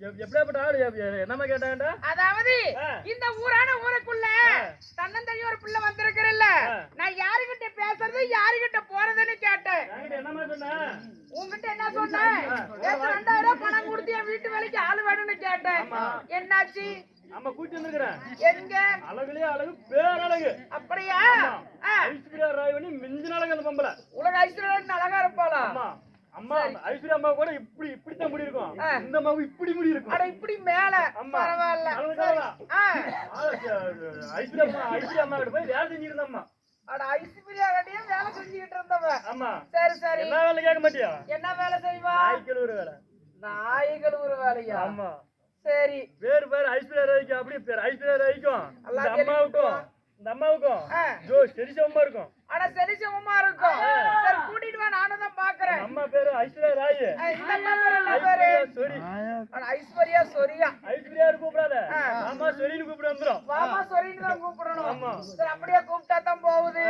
எப்படியாப்பட்ட ஆளு? எப்- எ- என்னம்மா கேட்டாங்கடா? அதாவது. இந்த ஊரான ஊருக்குள்ள தன்னந்தனியா ஒரு பிள்ளை வந்திருக்கிறல்ல. நான் யாருகிட்ட பேசுறது யாருகிட்ட போறதுன்னு கேட்டேன். என்னம்மா சொன்ன? என்ன சொன்னேன் ரெண்டாயிரம் ரூபாய் பணம் கொடுத்து என் வீட்டு வேலைக்கு ஆளு வேணும்னு கேட்டேன். என்னாச்சு? நம்ம கூட்டி வந்திருக்கிறேன். எங்க? அழகுலயே அழகு பேரழகு. அப்படியா? ஐஸ்வர்யா ராய் பண்ணி மிஞ்சின அழகு அந்த பொம்பளை. உலக ஐஸ்வர்யன் அழகா இருப்பாளா? அம்மா அம்மா ஐஸ்வர்யா அம்மா கூட இப்படி இப்படித்தான் முடி இருக்கும். இந்த அம்மாவுக்கு இப்படி முடி இருக்கும் அட இப்படி மேல. அம்மா. பரவாயில்ல. தானா? ஐஸ்வர்யா அம்மா ஐஸ்வர்யா அம்மா கிட்ட போய் வேலை செஞ்சிருந்த அம்மா அட ஐஸ்வர்யா கட்டியும் வேலை செஞ்சுக்கிட்டு இருந்தவ. ஆமா. சரி சரி. என்ன வேலை கேட்க மாட்டியா? என்ன வேலை செய்வா? நாய்க்கள் ஒரு வேலை. நாய்கள் ஒரு வேலையா? ஆமா. சரி. பேரு பேரு ஐஸ்வர்யா ராய்க்கு அப்படியே பேர் ஐஸ்வர்யா ராய்க்கும் நல்லா அம்மாவுக்கும். இந்த அம்மாவுக்கும் ஆ. ஜோ சரிசமமா இருக்கும் ஆனா சரி சமமா இருக்கும் சரி கூட்டிட்டு வா நானும் தான் பாக்குறேன். அம்மா பேரு ஐஸ்வர்யா ராய். ஆ, இந்த அம்மா பேரு என்ன பேரு? ஐஸ்வர்யா சொரி அட ஐஸ்வர்யா சொரியா ஐஸ்வர்யா கூப்பிடாத. ஆமா சொரின்னு கூப்பிட வந்துரும் சொரின்னு தான் கூப்பிடணும். ஆமா. சரி அப்படியே கூப்பிட்டா தான் போகுது.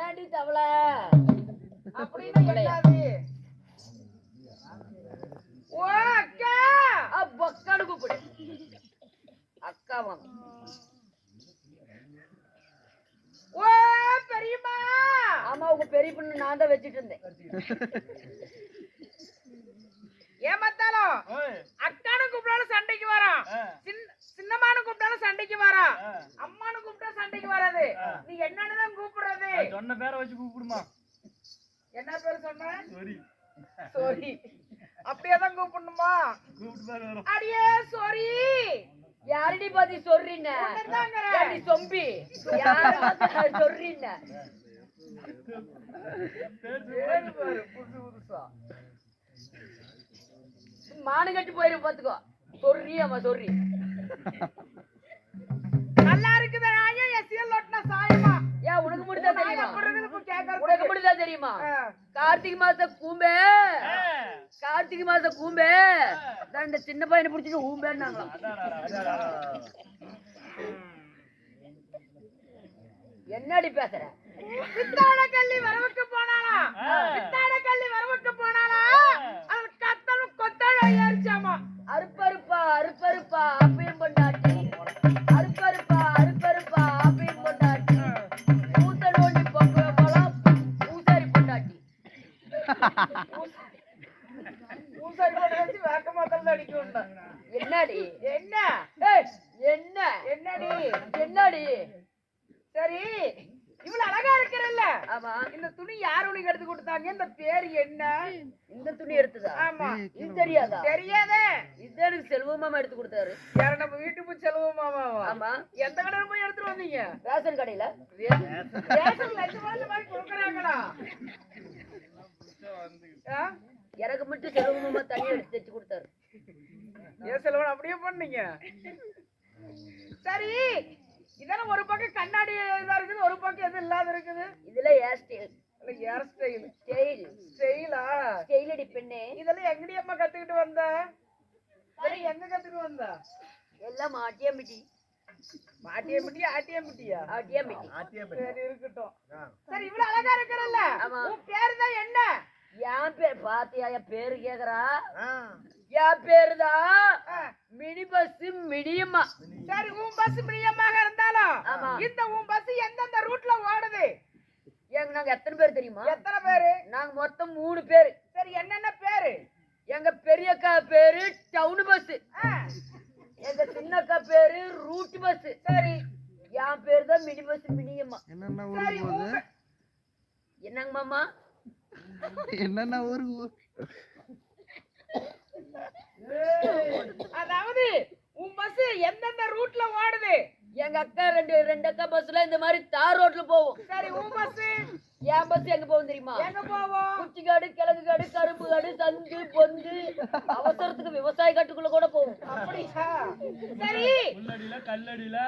ஏண்டி தவளை? அப்படின்னு ஓ அக்கா பக்காடு கூப்பிடு. அக்கா வாங்க. ஓ பெரியம்மா! ஆமா உங்க பெரிய பொண்ணு நான் தான் வச்சிட்டு இருந்தேன். ஏமாத்தாலும். அக்கானு கூப்பிட்டாலும் சண்டைக்கு வரான் ஆ. சின்ன சின்னம்மானு கூப்பிட்டாலும் சண்டைக்கு வரான். அம்மானு கூப்பிட்டா சண்டைக்கு வராது. நீ என்னன்னு தான் கூப்பிடுறது. சொன்ன பேரை வச்சு கூப்பிடுமா? என்ன பேர் சொன்ன? சொரி. சாரி. அப்படியே தான் கூப்பிடணுமா? அடியே சாரி யாரடி பாத்தி சொல்றீங்க? சொம்பி? சொல்றீங்க? மானு கட்டி போயிரு பாத்துக்கோ. சொல்றி அம்மா சொல்றி சீல் ஒட்டின சாயமா ஏன் உனக்கு முடிதா நான் தெரியுமா? எப்படி இருக்குது இப்ப கேட்கறது? உனக்கு முடிதா தெரியுமா? ஆ. கார்த்திகை மாச கூம்பே. ஆ. கார்த்திகை மாச கூம்பே. தான் இந்த சின்ன பையனை பிடிச்சிட்டு ஊம்பேன்னாங்களாம். என்னடி பேசுற? வித்தாட கள்ளி வரவுக்கு போனானா ஆ. வித்தாட கள்ளி வரவுக்கு போனானா அது கத்தலும் கொத்தலும் ஏறிச்சாமா? அறுப்பறுப்பா அறுப்பறுப்பா. அப்பையும் என்னடி? என்ன? என்னடி? என்னடி? சரி இவ்வளவு அழகா இருக்கிறல்ல. ஆமா. இந்த துணி யார் உனக்கு எடுத்து கொடுத்தாங்க? இந்த பேர் என்ன? இந்த துணி எடுத்ததா? ஆமா. இது தெரியாதா? தெரியாதே. இது எனக்கு செல்வமாமா எடுத்து கொடுத்தாரு. யார நம்ம வீட்டுக்கு செலவுமாவா ஆமா. எந்த கடையில போய் எடுத்துட்டு வந்தீங்க? ரேஷன் கடையில. ரேஷன் லட்சமா மாதிரி கொடுக்குறாங்கடா ஆ? எனக்கு மட்டும் செல்வமாமா தனியா எடுத்து தைச்சு கொடுத்தாரு. ஏன் செலவன் அப்படியே பண்ணீங்க. சரி இதெல்லாம் ஒரு பக்கம் கண்ணாடி இதா இருக்குது ஒரு பக்கம் எது இல்லாத இருக்குது. இதுல hair style hair style style ஸ்டைலா ஸ்டைல் அடி பெண்ணே. இதெல்லாம் எங்கடி அம்மா கத்துக்கிட்டு வந்த? இதெல்லாம் எங்க கத்துக்கிட்டு வந்த? எல்லாம் ஆட்டியம்பிட்டி ஆட்டியம்பிட்டி ஆட்டியம்பிட்டியா? ஆட்டியம்பிட்டி. சரி இருக்கட்டும். சரி இவ்வளவு அழகா இருக்கிறல்ல. உன் பேரு தான் என்ன? என் பேர் பாத்தியா என் பேரு கேக்குறா? என் பேருதான் ஆ. Mini bus Miniyamma. சரி உன் பஸ் பிரியமாக இருந்தாலும். இந்த உன் பஸ் எந்தெந்த ரூட்ல ஓடுது? எங்க நாங்க எத்தனை பேர் தெரியுமா? எத்தனை பேரு? நாங்க மொத்தம் மூணு பேரு. சரி என்னென்ன பேரு? எங்க பெரியக்கா பேரு டவுன் பஸ் ஆ, எங்க சின்னக்கா பேரு ரூட் பஸ் சரி. என் பேரு தான் மினி பஸ் மினியம்மா. என்னென்ன என்னங்க மாமா? என்னென்ன போகுது அதாவது உன் பஸ் எந்தெந்த ரூட்ல ஓடுது? எங்க அக்கா ரெண்டு ரெண்டு அக்கா பஸ்ல இந்த மாதிரி தார் ரோட்ல போவோம். சரி உன் பஸ் என் பஸ் எங்க போகும் தெரியுமா? எங்க போவோம்? குச்சிக்காடு கிழங்கு காடு கரும்பு காடு சங்கு பொந்து அவசரத்துக்கு விவசாய காட்டுக்குள்ள கூட போகும் அப்படியா? சரி. முள்ளடியில கல்லடியில.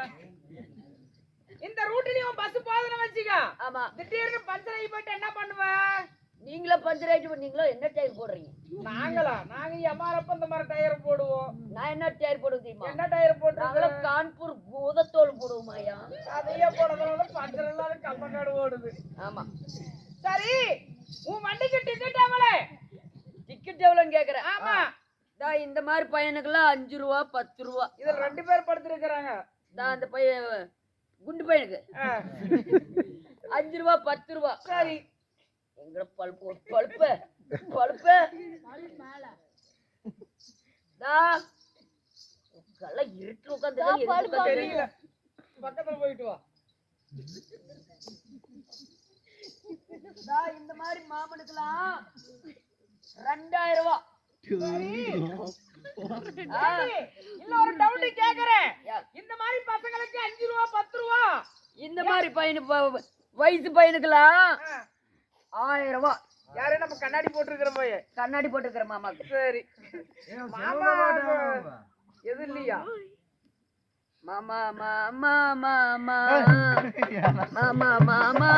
இந்த ரூட்லயும் பஸ் போதுன்னு வச்சுக்க. ஆமா. திடீர்னு பஞ்சர் ஆகி போயிட்டு என்ன பண்ணுவ? நீங்களா பஞ்சர் ஆயிட்டு நீங்களா என்ன டயர் போடுறீங்க? நாங்களா? நாங்க எம்ஆர்எஃப் இந்த மாதிரி டயர் போடுவோம்? நான் என்ன டயர் போடுவேன் தெரியுமா? என்ன டயர் போட்டுருக்கோம் கான்பூர் பூதத்தோல் போடுவோமாயா அதையே போடுறதுனால பஞ்சர் இல்லாத கம்மங்காடு ஓடுது. ஆமா. சரி உன் வண்டிக்கு டிக்கெட் எவ்வளவு? டிக்கெட் எவ்வளோன்னு கேக்குறேன். ஆமா. தான் இந்த மாதிரி பையனுக்கெல்லாம் அஞ்சு ரூபா பத்து ரூபா. இதுல ரெண்டு பேர் படுத்திருக்கிறாங்க. தான் அந்த பையன் குண்டு பையனுக்கு. அஞ்சு ரூபா பத்து ரூபா. சரி. எங்கட பழுப்பு பழுப்பு பழுப்பு. கல்ல இருட்டு உட்காந்து தெரியல. பக்கத்துல போயிட்டு வா. இந்த மாதிரி மாமனுக்கெல்லாம் ரெண்டாயிரம் ரூபா. இல்ல ஒரு டவுட் கேக்குறேன். இந்த மாதிரி பசங்களுக்கு அஞ்சு ரூபா பத்து ரூபா. இந்த மாதிரி பையனு வயசு பையனுக்கெல்லாம் ஆ, ஆயிரம் ரூபா. யாரு நம்ம கண்ணாடி போட்டிருக்கிற போய் கண்ணாடி போட்டுக்கிற மாமாக்கு சரி. மாமா எது இல்லையா? மாமா மாமா மாமா. மாமா மாமா.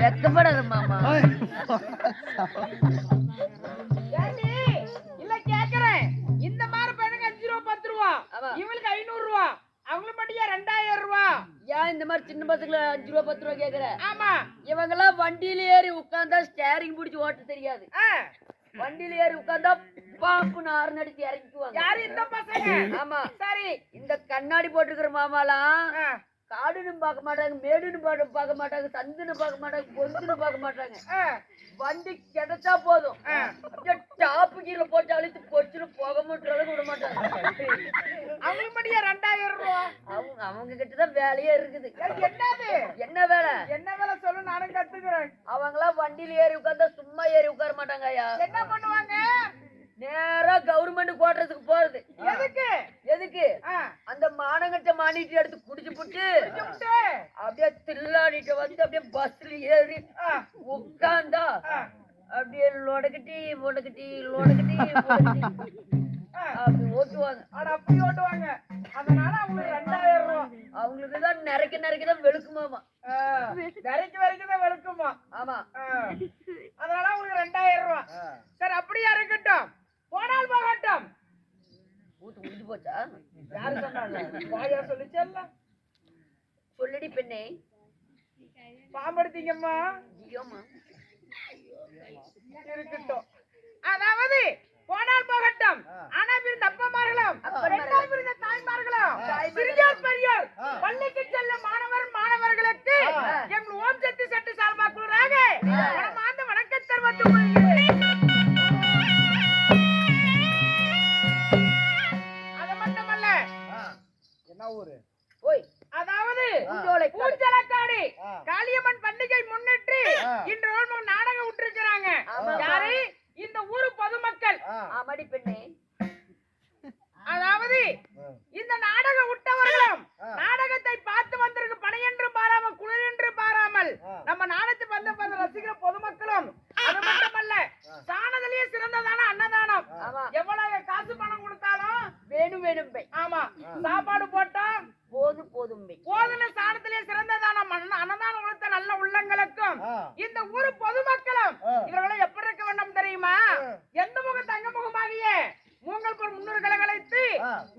வெக்கப்படாத மாமா? இல்ல கேக்குறேன். இந்த மாதிரி பையனுக்கு அஞ்சு ரூபா பத்து ரூபா. இவளுக்கு ஐநூறு ரூபா. அவங்களுக்கு மட்டும் ஏன் ரெண்டாயிரம் ரூபா? ஏன் இந்த மாதிரி சின்ன பசங்களை அஞ்சு ரூபா பத்து ரூபா கேக்குற? ஆமா. இவங்கெல்லாம் வண்டியில ஏறி உட்கார்ந்தா ஸ்டேரிங் பிடிச்சி ஓட்ட தெரியாது. வண்டியில ஏறி உட்கார்ந்தா பாப்புன்னு ஆறு நடிச்சு இறங்கிக்குவாங்க யாரு இந்த பசங்க? ஆமா. சரி. இந்த கண்ணாடி போட்டுக்கிற மாமாலாம் காடுன்னு பார்க்க மாட்டாங்க மேடுன்னு பார்க்க மாட்டாங்க சந்துன்னு பார்க்க மாட்டாங்க பொந்துன்னு பார்க்க மாட்டாங்க. வண்டி கிடைச்சா போதும். டாப்பு கீழே போட்டு அழுத்து பொச்சுன்னு போக அளவுக்கு விட மாட்டாங்க அவங்களுக்கு மட்டும் ரெண்டாயிரம் ரூபா. அவங்க அவங்க கிட்ட தான் வேலையே இருக்குது. என்னது? என்ன வேலை? என்ன வேலை சொல்லு நானும் கத்துக்கிறேன். அவங்களாம் வண்டியில ஏறி உட்கார்ந்தா சும்மா ஏறி உட்கார மாட்டாங்க ஐயா என்ன பண்ணுவாங்க? நேரா கவர்மெண்ட் குவார்டர்ஸுக்கு போறது. எதுக்கு? எதுக்கு? அந்த மானங்கட்ட மானிட்டு எடுத்து குடிச்சு புட்டு. அப்படியே தில்லாடிட்டு வந்து அப்படியே பஸ்ல ஏறி உட்கார்ந்தா ஆ, அப்படியே லொடக்கட்டி முடக்கட்டி லொடக்கட்டி முடக்கட்டி. ஆ. அப்படி ஓட்டுவாங்க. அட அப்படி ஓட்டுவாங்க. அதனால அவங்களுக்கு ரெண்டாயிரம் ரூபா. அவங்களுக்கு தான் நிறைக்க நிறைக்க தான் வெளுக்குமாமா. ஆ, வரைக்கும் தான் வெளுக்குமா. ஆமா. அதனால உங்களுக்கு ரெண்டாயிரம் ரூபா. சரி அப்படியா இருக்கட்டும். போனால் போகட்டும் ஊத்து முடிஞ்சு போச்சா? யாரு சொன்னாங்க? வாயா சொல்லிச்சல்ல சொல்லடி பெண்ணே. பாம்படுத்தீங்கம்மா ஐயோம்மா. இருக்கட்டும். அதாவது போனால் போகட்டும் ஆனா பிறந்த அப்பமார்களும் ரெண்டாம் பிறந்த தாய்மார்களும். சிறியோர் பெரியோர். பள்ளிக்கு செல்லும் மாணவர் மாணவர்களுக்கு எங்கள் ஓம் சக்தி சட்டு சார்பா குழுறாக மனமார்ந்த வணக்கம் தெரிவித்துக் கொள்கிறேன்.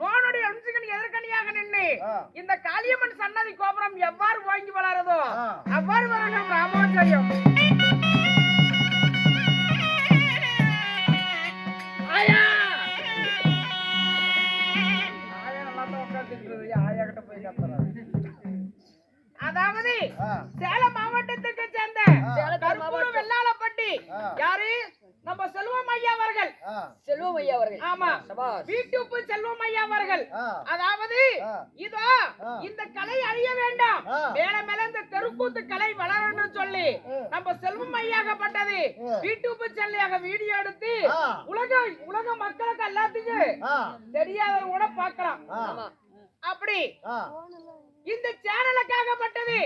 நோனுடைய அம்சங்கள் எதிர்கணியாக நின்று இந்த காளியம்மன் சன்னதி கோபுரம் எவ்வாறு ஓங்கி வளருதோ அவ்வாறு வளரும் கத்துறாரு. அதாவது சேலம் மாவட்டத்துக்கு சேர்ந்த கருப்பூர். வெள்ளாளப்பட்டி. யாரு? நம்ம செல்வம் ஐயா அவர்கள். செல்வம் ஐயா அவர்கள். ஆமா. சபாஷ். வீட்டுப்பு செல்வம் ஐயா அவர்கள். அதாவது இதோ இந்த கலை அழிய வேண்டாம். மேல மேல இந்த தெருக்கூத்து கலை வளரணும்னு சொல்லி நம்ம செல்வம் ஐயாகப்பட்டது. வீட்டுப்பு செல்லியாக வீடியோ எடுத்து உலக உலக மக்களுக்கு எல்லாத்துக்கும் தெரியாதவங்க கூட பார்க்கலாம். அப்படி. இந்த சேனலுக்காகப்பட்டது.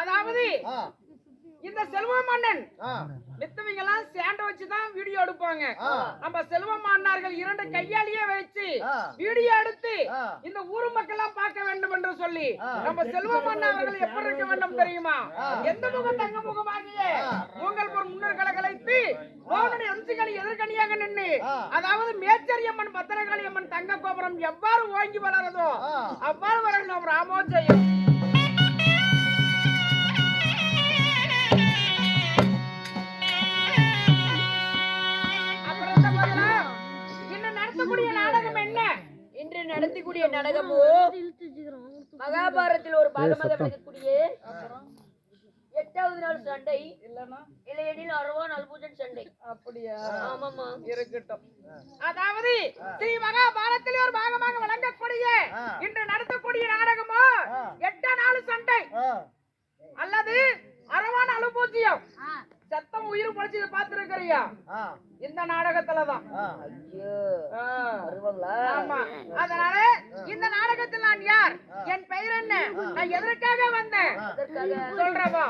அதாவது அதாவது இந்த செல்வ மன்னன் மித்தவங்க எல்லாம் சேண்ட வச்சுதான் வீடியோ எடுப்பாங்க. நம்ம செல்வ மன்னார்கள் இரண்டு கையாலேயே வச்சு வீடியோ எடுத்து இந்த ஊர் மக்கள் எல்லாம் பார்க்க வேண்டும் என்று சொல்லி நம்ம செல்வ மன்னர்கள் எப்படி இருக்க வேண்டும் தெரியுமா? எந்த முகம் தங்க முகமாகிய உங்கள் ஒரு முன்னர் கலகலைத்து மோகனுடைய அம்சங்களை எதிர்கணியாக நின்று அதாவது மேச்சரியம்மன் பத்திரகாளியம்மன் தங்க கோபுரம் எவ்வாறு ஓங்கி வளருதோ அவ்வாறு வர நாம் ராமோஜயம். இன்று நடத்தக்கூடிய நாடகமோ மகாபாரத்தில் ஒரு பாகமாக விளங்கக்கூடிய எட்டாவது நாள் சண்டை. இல்லனா இல்லையெனில் அறுவான் அல்பூஜன் சண்டை. அப்படியா? ஆமாமா இருக்கட்டும். அதாவது ஸ்ரீ மகாபாரத்தில் ஒரு பாகமாக வழங்கக்கூடிய இன்று நடத்தக்கூடிய நாடகமோ? எட்ட நாள் சண்டை. அல்லது அரவான அனுபூஜ்யம் சத்தம் உயிர் பொழைச்சது பார்த்திருக்கிறியா? இந்த நாடகத்துலதான். ஆமா. அதனால இந்த நாடகத்தில் நான் யார்? என் பெயர் என்ன? நான் எதற்காக வந்தேன்? சொல்றவா?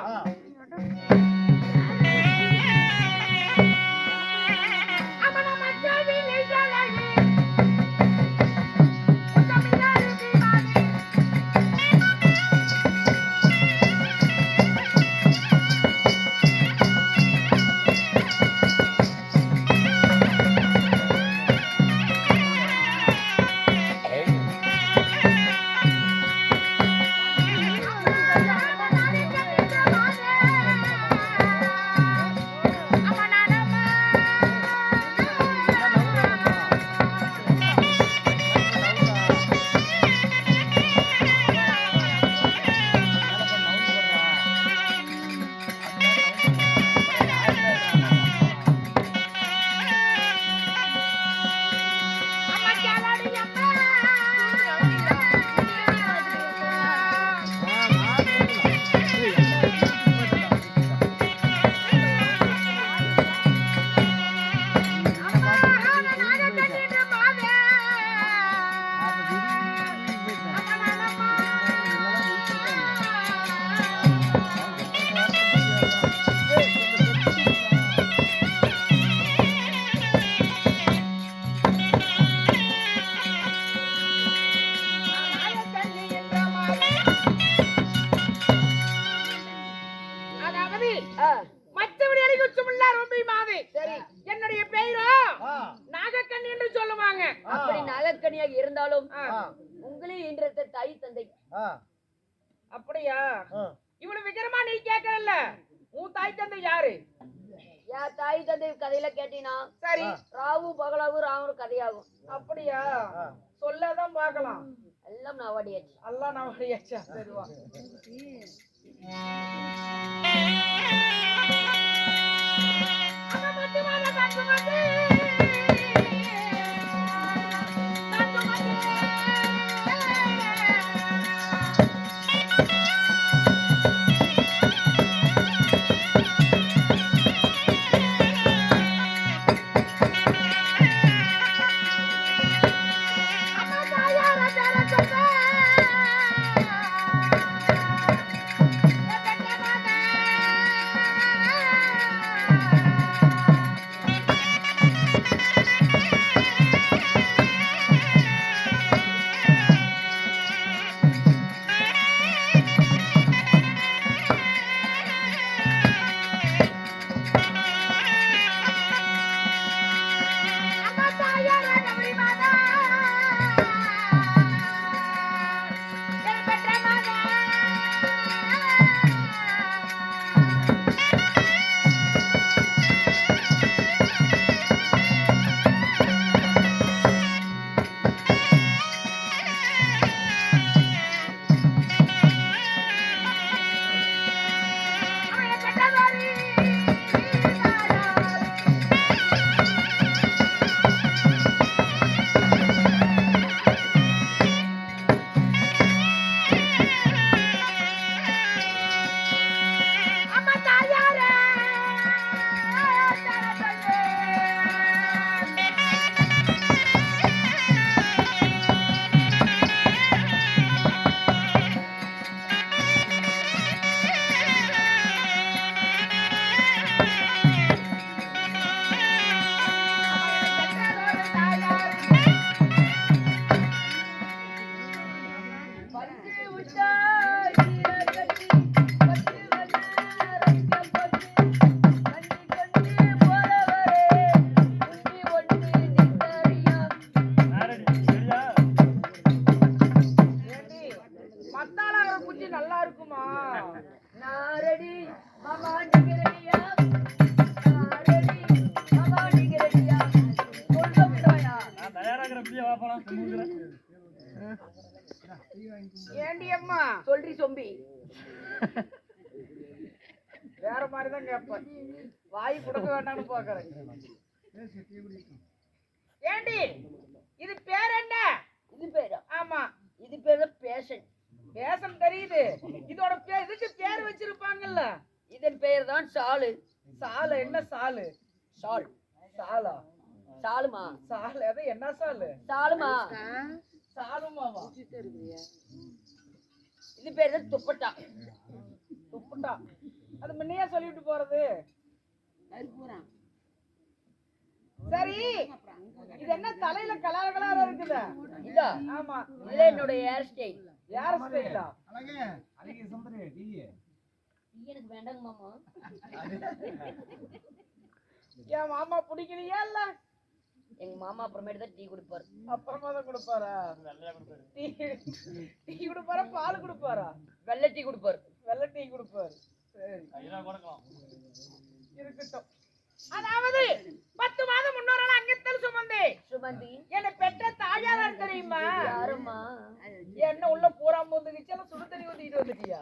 தாய் தந்தை கதையில கேட்டீங்கன்னா சரி. ராவு பகலாவு ராவன் கதையாகும். அப்படியா? சொல்லதான் பார்க்கலாம். எல்லாம் நவாடியாச்சு. எல்லாம் நவாடியாச்சா? சரிவா Thank you. வேண்டாம்னு பாக்குறேன் ஏண்டி? இது பேர் என்ன? இது பேரா? ஆமா. இது பேர் தான் பேஷன் வேஷம் தெரியுது. இதோட பேர் இதுக்கு பேர் வச்சிருப்பாங்கல்ல. இதன் பெயர் தான் சாலு. சாலு என்ன சாலு? சால் சாலா சாலுமா சாலு அது என்ன சாலு சாலுமா சாலுமாவா இது பேர் தான் துப்பட்டா. துப்புட்டா. அது முன்னையே சொல்லிட்டு போறது. சரி இது என்ன தலையில கலர் கலரா இருக்குது? இதா? ஆமா. இதுல என்னோட ஹேர் ஸ்டைல் யார ஸ்டைலா எனக்கு வேண்டாங்க மாமா. என் மாமா பிடிக்கலையா இல்ல? எங்க மாமா அப்புறமேட்டு தான் டீ குடிப்பாரு. அப்புறமா தான் கொடுப்பாரா? டீ டீ கொடுப்பாரா பால் கொடுப்பாரா? வெள்ளை டீ குடிப்பாரு. வெள்ளை டீ கொடுப்பாரு. சரி. இருக்கட்டும். அதாவது பத்து மாதம் முன்னோர அங்கத்தல் சுமந்து சுமந்தி. என்னை பெற்ற தாயார் தெரியுமா? யாரும்மா? என்ன உள்ள பூரா முந்துக்குச்சு எல்லாம் சுடு தண்ணி ஊத்திட்டு வந்துட்டியா?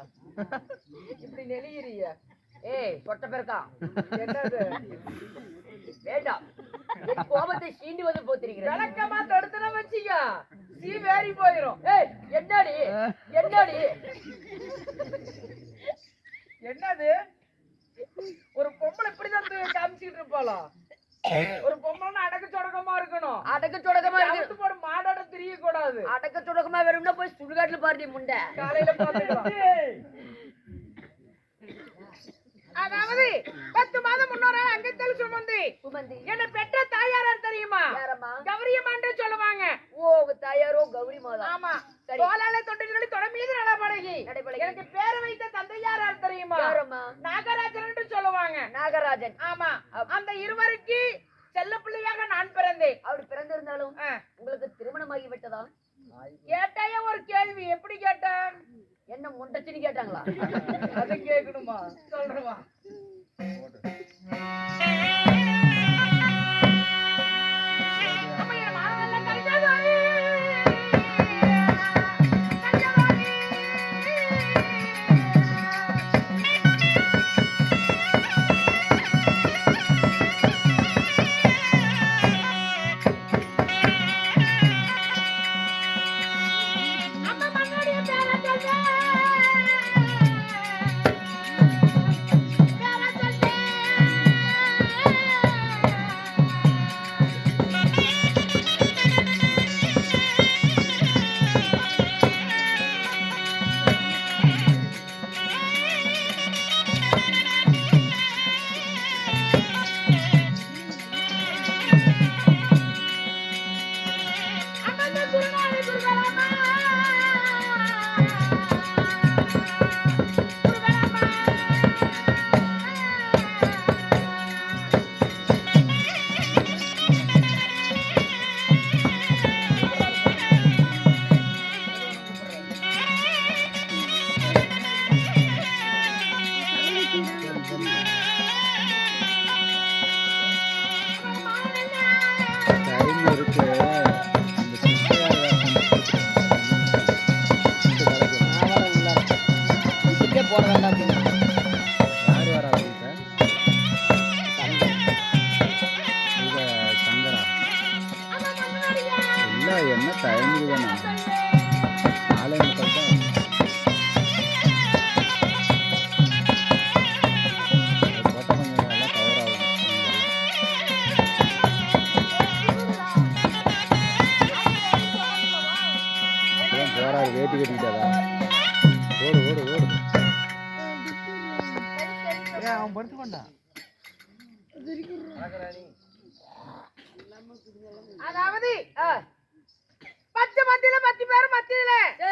இப்படி நெளிகிறிய ஏய் சொட்ட பெருக்கா. என்னது? வேண்டாம். கோபத்தை சீண்டி வந்து போத்திருக்கிறேன். விளக்கமா தடுத்துன வச்சிக்க. சீ வேறி போயிரும். ஏய் என்னடி? என்னடி என்னது ஒரு பொம்பளை இப்படிதான் தூ- காமிச்சிட்டு இருப்பாளா ஒரு பொம்பளைன்னா அடக்க சொடக்கமா இருக்கணும் அடக்க தொடக்கமா இருக்கு அவுத்து போட மாடோட தெரிய கூடாது அடக்க தொடக்கமா வரும்னா போய் சுடுகாட்டுல பாருடி முண்டை. காலையில அதாவது பத்து மாதம் முன்னோர அங்கத்தல் சுமந்து. சுமந்தி. என்னை பெற்ற தாயாரார் தெரியுமா? யாரம்மா? கௌரியம்மான்னு சொல்லுவாங்க. ஓ தாயாரோ கௌரி மாதா ஆமா. சரி. தோலால தொட்டுகளை தொட மீது நடபடகி. எனக்கு பேர் வைத்த தந்தையாரார் தெரியுமா? நாகராஜன் சொல்லுவாங்க. நாகராஜன். ஆமா. அந்த இருவருக்கு செல்ல பிள்ளையாக நான் பிறந்தேன். அவர் பிறந்திருந்தாலும் உங்களுக்கு திருமணமாகி விட்டதா? கேட்டாயே ஒரு கேள்வி? எப்படி கேட்டேன்? என்ன முண்டச்சின்னு கேட்டாங்களா? அது கேட்கணுமா? சொல்றவா.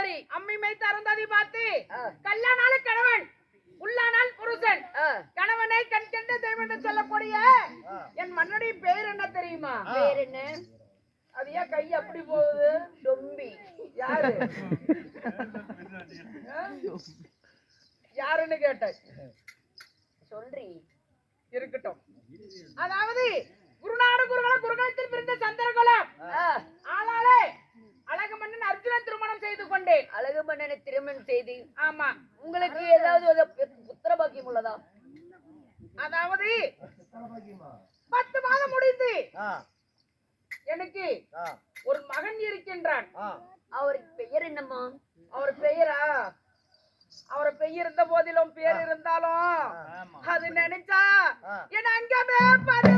சரி அம்மி மைத்து அருந்தாதி பார்த்து கல்லானாலும் கணவன் உள்ளானால் புருஷன். கணவனை கண் கண்ட தெய்வம் என்று சொல்லக்கூடிய என் மன்னனுடைய பெயர் என்ன தெரியுமா? பேர் என்ன? அது ஏன் கை அப்படி போகுது? சொம்பி. யாரு? யாருன்னு கேட்டேன். சொல்றி. இருக்கட்டும். அதாவது குருநாடு குருகுலம் குருகுலத்தில் பிறந்த சந்திரகுலம். ஆளாலே அழகு மன்னன் அர்ஜுன திருமணம் செய்து கொண்டேன். அழகு மன்னனை திருமணம் செய்து ஆமா. உங்களுக்கு ஏதாவது புத்திர பாக்கியம் உள்ளதா? அதாவது பத்து மாதம் முடிந்து எனக்கு ஒரு மகன் இருக்கின்றான். அவருக்கு பெயர் என்னம்மா? அவர் பெயரா? அவர் பெயர் இருந்த போதிலும் பெயர் இருந்தாலும் அது நினைச்சா என்ன அங்கமே பாரு